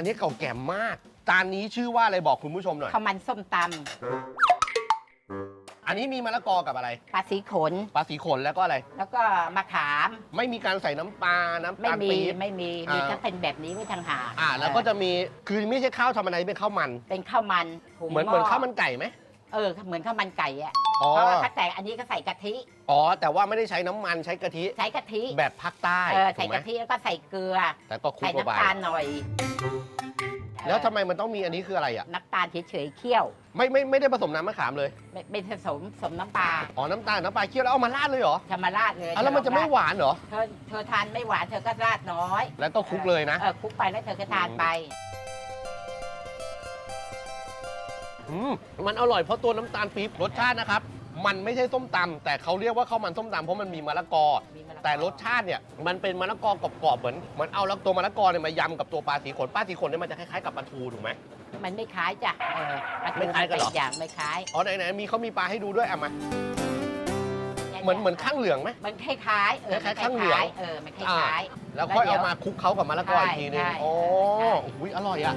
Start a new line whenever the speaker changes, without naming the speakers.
อันนี้เก่าแก่มากจานนี้ชื่อว่าอะไรบอกคุณผู้ชมหน่อย
ข้าวมันส้มต
อันนี้มีมะละกอกับอะไรำ
ปลาสีขน
ปลาสีขนแล้วก็อะไร
แล้วก็มะขาม
ไม่มีการใส่น้ำปลา น้ำ
ไม่
ตาล
มี
ปี๊บ
ไม่มี
อ่ามี
มีถ้าเป็นแบบนี้ไม่ทางหาก
อ่า แล้วก็จะมี คือไม่ใช่ข้าวธรรมดาเป็นข้าวมัน
เป็นข้าวมันหุง
เหมือนเหมือน
ม้
ข้าวมันไก่ไหม
เออเหมือนข้าวมันไก่อะ
อ๋อ
เพราะว่าถ้าแต่อันนี้ก็ใส่กะทิ
อ๋อ แต่ว่าไม่ได้ใช้น้ำมันใช้กะทิ
ใช้กะทิ
แบบภาคใต้
เออ
ถู
ใส่
กไหม
กะทิแล้วก็ใส่เกลือ
แต่ก็คลุก
ใส่
เข้าไป
น้ำตาลหน่อย
แล้วทำ
เอ
ไมมันต้องมีอันนี้คืออะไรอะ
อน้ำตาลเฉยๆเคี่ยว
ไม่ไม่ไม่ได้ผสมน้ำมะขามเลย
ไม่ไม่ผสมผสมน้ำปลา
อ๋อ น้ำตาลน้ำปลาเคี่ยวแล้วเอามาราดเลยเหรอ
ธรรมราดเลย
อะแล้วมันจะไม่หวานเหรอ
เธอเธอทานไม่หวานเธอก็ราดน้อย
แล้วก็คลุกเลยนะ
เออคลุกไปแล้วเธอก็ทานไป
อืมมันอร่อยเพราะตัวน้ำตาลปี๊บรสชาตินะครับ มันไม่ใช่ส้มตำแต่เขาเรียกว่าข้าวมันส้มตำเพราะมันมีมะละกอ
มีมะละกอ
แต่รสชาติเนี่ยมันเป็นมะละกอกรอบๆเหมือนเหมือนเอาแล้วตัวมะละกอเนี่ยมายำกับตัวปลาสีขนปลาสีขนเนี่ยมันจะคล้ายๆกับปลาทูถูกไหม
มันไม่คล้ายจ้ะเออปลาทู
ไม่คล้ายกันเหรอ
เป็อย่างไม่คล้าย
อ๋อไหนๆมีเขามีปลาให้ดูด้วยอะมาเหมือนเหมือนข้างเหลืองไหม
มันคล้ายๆเออ
คล้ายๆข้างเหลือง
เออมันคล้าย
แล้วค่อยเอามาคลุกเขากับมะละกออีกทีนึง
ใช่ใช่
โอ้
ใช่
อุ้ยอร่อยอะ